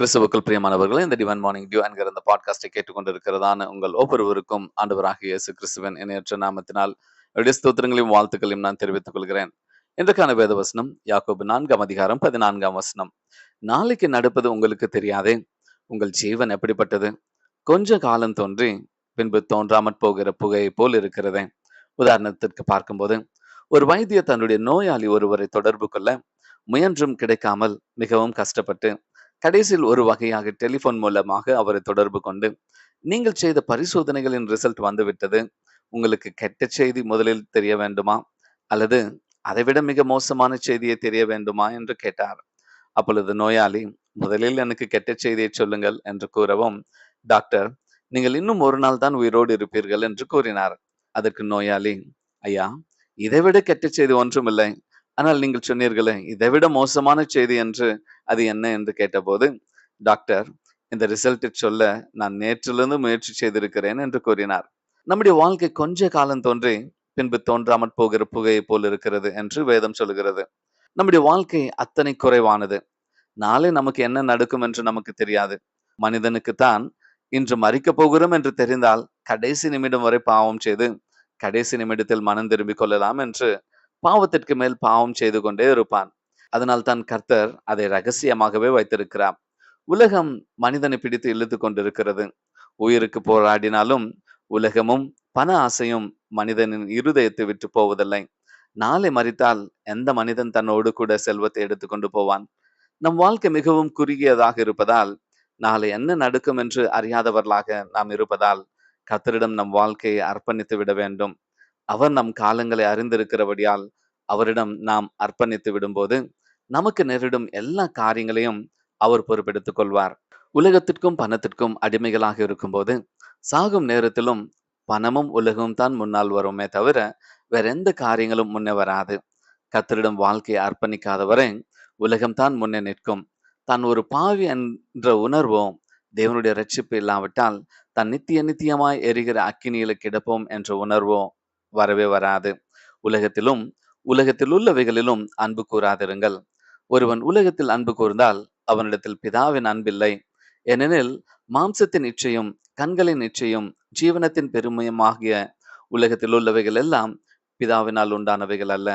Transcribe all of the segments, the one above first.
கிறிஸ்துவுக்குள் பிரியமானவர்கள் இந்த டிவன் மார்னிங் டியூ என்கிற இந்த பாட்காஸ்டை கேட்டுக்கொண்டிருக்கிறதான உங்கள் ஒவ்வொருவருக்கும் ஆண்டவராக இயேசு கிறிஸ்துவன் இணையற்ற நாமத்தினால் ஸ்தோத்திரங்களையும் வாழ்த்துக்களையும் நான் தெரிவித்துக் கொள்கிறேன். இன்றைக்கான வேத வசனம் யாக்கோபு நான்காம் அதிகாரம் பதினான்காம் வசனம். நாளைக்கு நடப்பது உங்களுக்கு தெரியாதே? உங்கள் ஜீவன் எப்படிப்பட்டது? கொஞ்ச காலம் தோன்றி பின்பு தோன்றாமற் போகிற புகையை போல் இருக்கிறதே. உதாரணத்திற்கு பார்க்கும்போது ஒரு வைத்தியர் தன்னுடைய நோயாளி ஒருவரை தொடர்பு கொள்ள முயன்றும் கிடைக்காமல் மிகவும் கஷ்டப்பட்டு கடைசியில் ஒரு வகையாக டெலிஃபோன் மூலமாக அவரை தொடர்பு கொண்டு நீங்கள் செய்த பரிசோதனைகளின் ரிசல்ட் வந்துவிட்டது. உங்களுக்கு கெட்ட செய்தி முதலில் தெரிய வேண்டுமா? அல்லது அதைவிட மிக மோசமான செய்தியை தெரிய வேண்டுமா? என்று கேட்டார். அப்பொழுது நோயாளி முதலில் எனக்கு கெட்ட செய்தியை சொல்லுங்கள் என்று கூறவும் டாக்டர் நீங்கள் இன்னும் ஒரு நாள் தான் உயிரோடு இருப்பீர்கள் என்று கூறினார். அதற்கு நோயாளி ஐயா இதைவிட கெட்ட செய்தி ஒன்றுமில்லை. ஆனால் நீங்கள் சொன்னீர்களே இதை விட மோசமான செய்தி என்று அது என்ன என்று கேட்டபோது டாக்டர் இந்த ரிசல்ட்டை சொல்ல நான் நேற்றிலிருந்து முயற்சி செய்திருக்கிறேன் என்று கூறினார். நம்முடைய வாழ்க்கை கொஞ்ச காலம் தோன்றி பின்பு தோன்றாமற் போகிற புகையை போல் இருக்கிறது என்று வேதம் சொல்கிறது நம்முடைய வாழ்க்கை அத்தனை குறைவானது. நாளை நமக்கு என்ன நடக்கும் என்று நமக்கு தெரியாது. மனிதனுக்குத்தான் இன்று மறிக்கப் போகிறோம் என்று தெரிந்தால் கடைசி நிமிடம் வரை பாவம் செய்து கடைசி நிமிடத்தில் மனம் திரும்பிக் கொள்ளலாம் என்று பாவத்திற்கு மேல் பாவம் செய்து கொண்டே இருப்பான். அதனால் தான் கர்த்தர் அதை ரகசியமாகவே வைத்திருக்கிறார். உலகம் மனிதனை பிடித்து இழுத்து கொண்டிருக்கிறது. உயிருக்கு போராடினாலும் உலகமும் பண ஆசையும் மனிதனின் இருதயத்தை விட்டு போவதில்லை. நாளை மறித்தால் எந்த மனிதன் தன்னோடு கூட செல்வத்தை எடுத்து கொண்டு போவான்? நம் வாழ்க்கை மிகவும் குறுகியதாக இருப்பதால் நாளை என்ன நடக்கும் என்று அறியாதவர்களாக நாம் இருப்பதால் கத்தரிடம் நம் வாழ்க்கையை அர்ப்பணித்து விட வேண்டும். அவர் நம் காலங்களை அறிந்திருக்கிறபடியால் அவரிடம் நாம் அர்ப்பணித்து விடும்போது நமக்கு நேரிடும் எல்லா காரியங்களையும் அவர் பொறுப்பெடுத்துக் கொள்வார். உலகத்திற்கும் பணத்திற்கும் அடிமைகளாக இருக்கும்போது சாகும் நேரத்திலும் பணமும் உலகமும் தான் முன்னால் வருமே தவிர வேற எந்த காரியங்களும் முன்னே வராது. கத்தரிடம் வாழ்க்கையை அர்ப்பணிக்காதவரை உலகம்தான் முன்னே நிற்கும். தான் ஒரு பாவி என்ற உணர்வோ தேவனுடைய ரட்சிப்பு இல்லாவிட்டால் தன் நித்திய நித்தியமாய் எரிகிற அக்கினியில கிடப்போம் என்ற உணர்வோ வரவே வராது. உலகத்திலும் உலகத்தில் உள்ளவைகளிலும் அன்பு கூறாதிருங்கள். ஒருவன் உலகத்தில் அன்பு கூர்ந்தால் அவனிடத்தில் பிதாவின் அன்பில்லை. ஏனெனில் மாம்சத்தின் இச்சையும் கண்களின் இச்சையும் ஜீவனத்தின் பெருமையுமாகிய உலகத்தில் உள்ளவைகள் எல்லாம் பிதாவினால் உண்டானவைகள் அல்ல.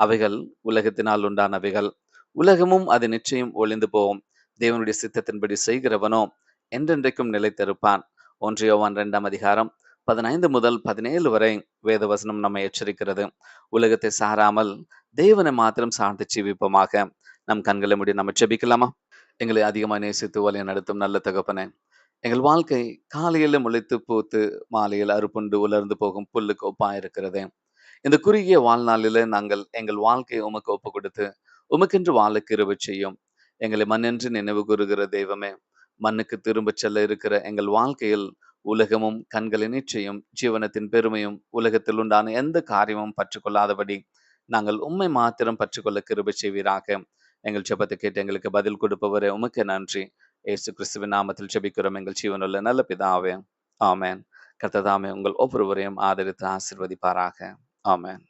அவைகள் உலகத்தினால் உண்டானவைகள். உலகமும் அது நிச்சயம் ஒளிந்து போகும் தேவனுடைய சித்தத்தின்படி செய்கிறவனோ என்றென்றைக்கும் நிலைத்திருப்பான். ஒன்றியோவான் இரண்டாம் அதிகாரம் பதினைந்து முதல் பதினேழு வரை வேதவசனம் நம்மை எச்சரிக்கிறது. உலகத்தை சாராமல் தேவனை மாத்திரம் சார்ந்து ஜீவிப்போமாக. நம் கண்களை முடி நம்ம செபிக்கலாமா எங்களை அதிகமாக நேசித்து வழியை நடத்தும் நல்ல தகப்பனே எங்கள் வாழ்க்கை காலையில் முளைத்து பூத்து மாலையில் அறுப்புண்டு உலர்ந்து போகும் புல்லுக்கு ஒப்பாக இருக்கிறது. இந்த குறுகிய வாழ்நாளில நாங்கள் எங்கள் வாழ்க்கையை உமக்கு ஒப்பு கொடுத்து உமக்கென்று வாழ கிருவை செய்யும். எங்களை மண்ணென்று நினைவு கூறுகிற தெய்வமே மண்ணுக்கு திரும்பச் செல்ல இருக்கிற எங்கள் வாழ்க்கையில் உலகமும் கண்களின் நிச்சயம் ஜீவனத்தின் பெருமையும் உலகத்தில் உண்டான எந்த காரியமும் பற்றுக்கொள்ளாதபடி நாங்கள் உண்மை மாத்திரம் பற்றுக்கொள்ள கிருபை செய்வீராக. எங்கள் ஜெபத்தை கேட்டு எங்களுக்கு பதில் கொடுப்பவரே உமக்கு நன்றி. ஏசு கிறிஸ்துவின் நாமத்தில் ஜெபிக்கிறோம். எங்கள் ஜீவனுள்ள நல்ல பிதாவே. ஆமேன். கர்த்ததாமே உங்கள் ஒவ்வொருவரையும் ஆதரித்து ஆசிர்வதிப்பாராக. ஆமேன்.